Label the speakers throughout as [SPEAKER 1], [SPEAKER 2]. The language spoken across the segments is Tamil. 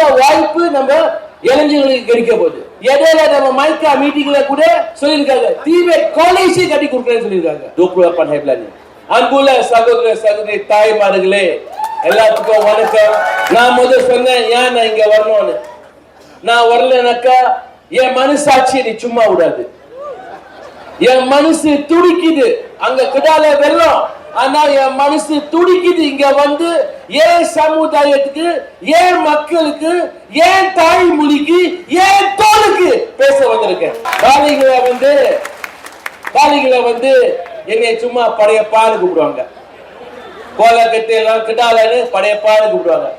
[SPEAKER 1] நிறைய வாய்ப்பு நம்ம இளைஞர்களுக்கு கிடைக்க போகுது. இடையில நம்ம மைக்கா மீட்டிங்ல கூட சொல்லியிருக்காங்க. தீவை காலேஜே கட்டி கொடுக்குறேன்னு சொல்லியிருக்காங்க. டோப்ரோ பண்ண அன்புள்ள சகோதர சகோதரி தாய்மார்களே எல்லாத்துக்கும் வணக்கம். நான் முதல் சொன்னேன் ஏன் நான் இங்க வரணும்னு? நான் வரலனாக்கா என் மனசாட்சியை நீ சும்மா விடாது. என் மனசு துடிக்குது. அங்க கிடால வெள்ளம். ஆனா என் மனசு துடிக்குது. இங்க வந்து ஏன் சமுதாயத்துக்கு ஏன் மக்களுக்கு ஏன் தாய்மொழிக்கு ஏன் தோலுக்கு பேச வந்திருக்கேன்? காலிகளை வந்து காலிகளை வந்து என்னை சும்மா படையப்பான்னு கூப்பிடுவாங்க. கோலக்கட்டு எல்லாம் கிட்டாலன்னு படையப்பான்னு கூப்பிடுவாங்க.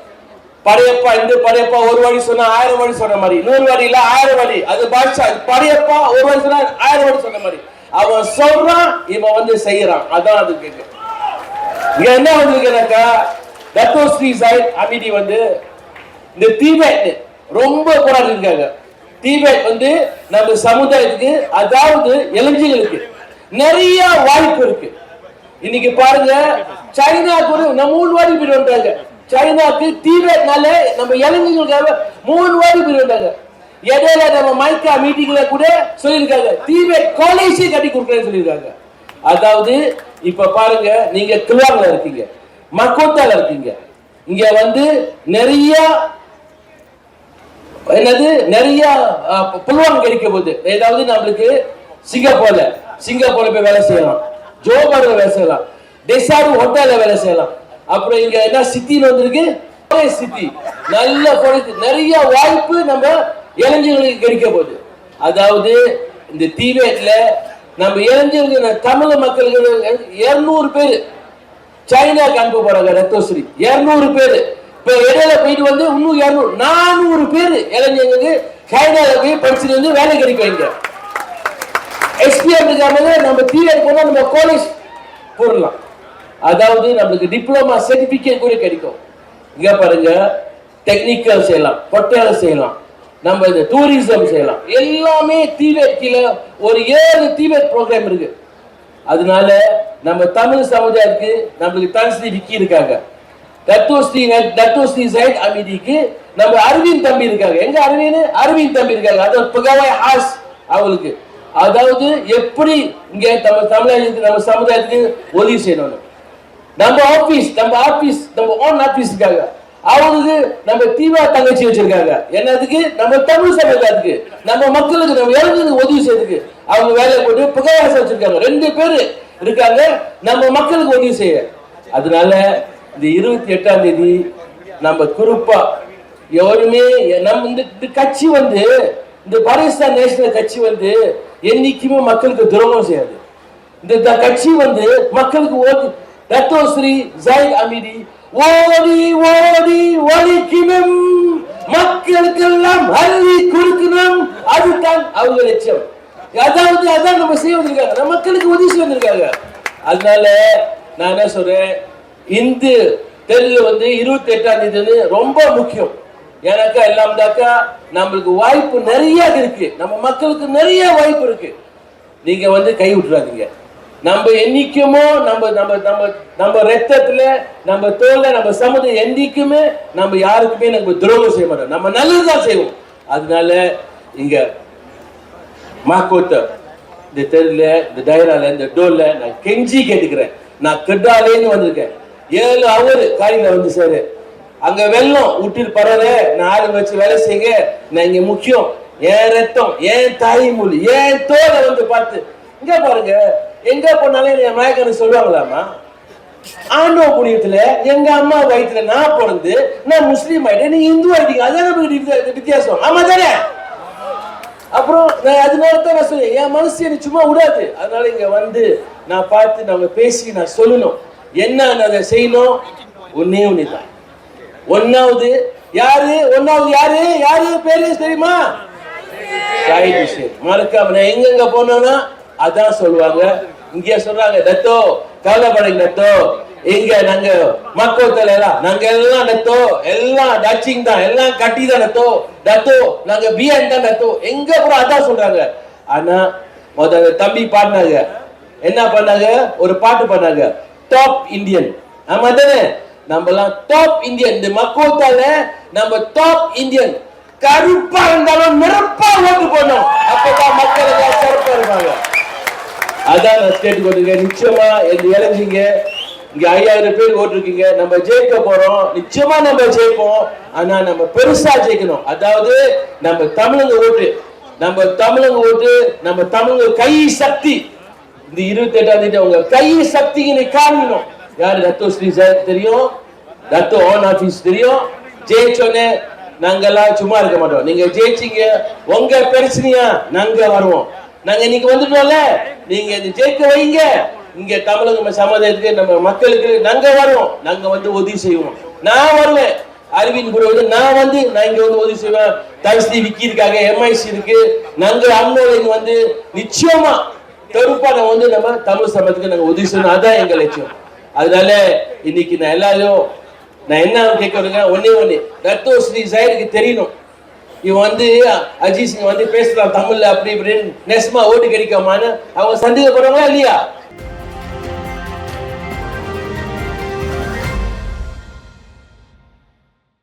[SPEAKER 1] படையப்பா இந்த படையப்பா ஒரு வழி சொன்னா ஆயிரம் வழி சொன்ன மாதிரி. நூறு வழி இல்ல ஆயிரம் வழி அது பாட்ஷா அது படையப்பா ஒரு வழி சொன்னா ஆயிரம் வழி சொன்ன மாதிரி. அவன் சொல்றான் இவன் வந்து செய்யறான். அதான் அது கேக்கு இங்க என்ன வந்திருக்குனாக்கா தத்தோஸ்ரீ சாய் அமிதி வந்து இந்த தீபேட் ரொம்ப போராடி இருக்காங்க. தீபேட் வந்து நம்ம சமுதாயத்துக்கு அதாவது இளைஞர்களுக்கு நிறைய வாய்ப்பு இருக்கு. இன்னைக்கு பாருங்க சைனாக்கு ஒரு நம்ம மூணு வாரி பேர் வந்தாங்க சைனாக்கு தீவிரனால நம்ம இளைஞர்களுக்காக மூணு வாரி பேர் வந்தாங்க இடையில நம்ம மைக்கா மீட்டிங்ல கூட சொல்லியிருக்காங்க. தீவிர காலேஜே கட்டி கொடுக்குறேன்னு சொல்லியிருக்காங்க. அதாவது இப்ப பாருங்க நீங்க கிளாங்ல இருக்கீங்க. மக்கோத்தால இருக்கீங்க. இங்க வந்து நிறைய என்னது? நிறைய அஹ், புல்வாங்க கிடைக்க போகுது. ஏதாவது நம்மளுக்கு சிங்கப்பூர்ல சிங்கப்பூர்ல போய் வேலை செய்யலாம். ஜோபார்ல வேலை செய்யலாம். டெசாரு ஹோட்டல்ல வேலை செய்யலாம். அப்புறம் இங்க என்ன சித்தின்னு வந்திருக்கு? சித்தி நல்ல நிறைய வாய்ப்பு நம்ம இளைஞர்களுக்கு கிடைக்க போகுது. அதாவது இந்த தீவேட்ல நம்ம இளைஞர்கள் தமிழ் மக்களுக்கு இருநூறு பேர். சைனாக்கு அனுப்ப போறாங்க ரத்தோஸ்ரீ இருநூறு பேர். இப்ப இடையில போயிட்டு வந்து இன்னும் இருநூறு நானூறு பேர் இளைஞர்களுக்கு சைனால போய் படிச்சுட்டு வந்து வேலை கிடைப்பாங்க எஸ்பிஎம் இருக்காம நம்ம தீவிர போனா நம்ம காலேஜ் போடலாம். அதாவது நம்மளுக்கு டிப்ளமா சர்டிபிகேட் கூட கிடைக்கும். இங்க பாருங்க டெக்னிக்கல் செய்யலாம் ஹோட்டல் செய்யலாம். நம்ம இந்த டூரிசம் செய்யலாம். எல்லாமே தீவேட் கீழே ஒரு ஏழு தீவேட் ப்ரோக்ராம் இருக்கு. அதனால நம்ம தமிழ் சமுதாயத்துக்கு நம்மளுக்கு தன்ஸ்ரீ விக்கி இருக்காங்க. தத்துவஸ்ரீ தத்துவஸ்ரீ சைட் அமிதிக்கு நம்ம அரவிந்த் தம்பி இருக்காங்க. எங்க அரவிந்த்? அரவிந்த் தம்பி இருக்காங்க. அதாவது புகவாய் ஹாஸ் அவங்களுக்கு அதாவது எப்படி இங்க நம்ம தமிழகத்துக்கு நம்ம சமுதாயத்துக்கு உதவி செய்யணும் நம்ம ஆபீஸ் நம்ம ஆபீஸ் நம்ம ஓன் ஆபீஸ் இருக்காங்க அவங்களுக்கு நம்ம தீவா தங்கச்சி வச்சிருக்காங்க. என்னதுக்கு? நம்ம தமிழ் சமுதாயத்துக்கு நம்ம மக்களுக்கு நம்ம இளைஞருக்கு உதவி செய்யறதுக்கு. அவங்க வேலையை போட்டு புகையாசம் வச்சிருக்காங்க. ரெண்டு பேரு இருக்காங்க. நம்ம மக்களுக்கு உதவி செய்ய. அதனால இந்த இருபத்தி எட்டாம் தேதி நம்ம குறிப்பா எவருமே நம்ம இந்த இந்த கட்சி வந்து இந்த பாகிஸ்தான் நேஷனல் கட்சி வந்து என்னைக்குமே மக்களுக்கு துரோகம் செய்யாது. இந்த கட்சி வந்து மக்களுக்கு ஓடி ரத்தோஸ்ரீ ஜாயித் அமிதி ஓடி ஓடி ஒழிக்கணும் மக்களுக்கெல்லாம் அருவி கொடுக்கணும். அதுதான் அவங்க லட்சியம். அதாவது அதான் நம்ம செய்ய வந்திருக்காங்க. நம்ம மக்களுக்கு உதவி செய்ய வந்திருக்காங்க. அதனால நான் என்ன சொல்றேன்? இந்து தெருவில் வந்து இருபத்தி எட்டாம் தேதி வந்து ரொம்ப முக்கியம். ஏன்னாக்கா எல்லாம்தாக்கா நம்மளுக்கு வாய்ப்பு நிறைய இருக்கு. நம்ம மக்களுக்கு நிறைய வாய்ப்பு இருக்கு. நீங்க வந்து கை விட்டுறாதீங்க. நம்ம என்னைக்குமோ நம்ம நம்ம நம்ம நம்ம ரத்தத்துல நம்ம தோல்ல நம்ம சமுதாயம் என்னைக்குமே நம்ம யாருக்குமே நம்ம துரோகம் செய்ய மாட்டோம். நம்ம நல்லதுதான் செய்வோம். அதனால இங்க மாக்கோத்த இந்த தெருல இந்த டயரால இந்த டோல்ல நான் கெஞ்சி கேட்டுக்கிறேன். நான் கெட்டாலேன்னு வந்திருக்கேன். ஏழு அவர் காலையில வந்து சார். அங்க வெள்ளம் விட்டுட்டு பரவாயில்ல நான் ஆளு வச்சு வேலை செய்யுங்க. நான் இங்க முக்கியம். என் ரத்தம் என் தாய்மொழி என் தோலை வந்து பார்த்து இங்க பாருங்க. எங்க போனாலும் என் மயக்கன்னு சொல்லுவாங்களாமா ஆண்டவ புண்ணியத்துல எங்க அம்மா வயிற்றுல நான் பிறந்து நான் முஸ்லீம் ஆயிட்டேன். நீ இந்து ஆயிட்டீங்க. அதான் நமக்கு வித்தியாசம். ஆமா தானே அப்புறம் நான் அதனால தான் நான் சொல்லுவேன். என் மனசு எனக்கு சும்மா விடாது. அதனால இங்க வந்து நான் பார்த்து நம்ம பேசி நான் சொல்லணும். என்ன அதை செய்யணும். ஒன்னே ஒண்ணு ஒன்னாவது யாரு? ஒன்னாவது யாரு? யாரு? பேரு தெரியுமா? சாயித் மறக்காம நான் எங்கெங்க போனோம்னா அதான் சொல்லுவாங்க. இங்கே சொல்றாங்க நெத்தோ கவலைப்படைங்க நெத்தோ. எங்க நாங்க மக்கோத்தல எல்லாம் நாங்க எல்லாம் நெத்தோ. எல்லாம் டச்சிங் தான் எல்லாம் கட்டி தான் நத்தோ. டத்தோ நாங்க பிஎன் தான் நெத்தோ. எங்க கூட அதான் சொல்றாங்க. ஆனா முதல்ல தம்பி பாடினாங்க. என்ன பண்ணாங்க? ஒரு பாட்டு பண்ணாங்க டாப் இந்தியன் ஆமா தானே? நம்ம எல்லாம் டாப் இந்தியன் இந்த மக்கோத்தால நம்ம டாப் இந்தியன் கருப்பா இருந்தாலும் நெருப்பா ஓட்டு போடணும். அதான் நிச்சயமா எங்க இளைஞங்க இங்க ஐயாயிரம் பேர் ஓட்டிருக்கீங்க நம்ம ஜெயிக்க போறோம். நிச்சயமா நம்ம ஜெயிப்போம். ஆனா நம்ம பெருசா ஜெயிக்கணும். அதாவது நம்ம தமிழங்க ஓட்டு நம்ம தமிழங்க ஓட்டு நம்ம தமிழங்க கை சக்தி. இந்த இருபத்தி எட்டாம் தேதி அவங்க கை சக்தியினை நீ காமிக்கணும் யாரு? ரத்தோ ஸ்ரீ சார் தெரியும்? ரத்தோ ஆன் ஆபீஸ் தெரியும்? ஜெயிச்சோன்னே நாங்கெல்லாம் சும்மா இருக்க மாட்டோம். நீங்க ஜெயிச்சீங்க. உங்க பிரச்சனையா? நாங்க வருவோம். நாங்க இன்னைக்கு வந்துட்டோம்ல. நீங்க இது ஜெயிக்க வைங்க. இங்க தமிழக சமுதாயத்துக்கு நம்ம மக்களுக்கு நாங்க வருவோம் நாங்க வந்து உதவி செய்வோம். நான் வருவேன் அரவிந்த் குரு வந்து நான் வந்து நான் இங்க வந்து உதவி செய்வேன். தரிசி விக்கி இருக்காங்க எம்ஐசி இருக்கு. நாங்க அம்மோலின் வந்து நிச்சயமா தெருப்பான வந்து நம்ம தமிழ் சமயத்துக்கு நாங்க உதவி செய்யணும். அதான் எங்க லட்சியம். அதனால இன்னைக்கு நான் எல்லாரும் நான் என்ன கேட்க வருங்க ஒன்னே ஒண்ணு. ரத்தோஸ்ரீ தெரியணும். இவன் வந்து அஜித் சிங் வந்து பேசலாம் தமிழ்ல அப்படி இப்படின்னு நெசமா ஓட்டு கிடைக்காமான்னு அவங்க சந்தேகப்படுறாங்களா இல்லையா?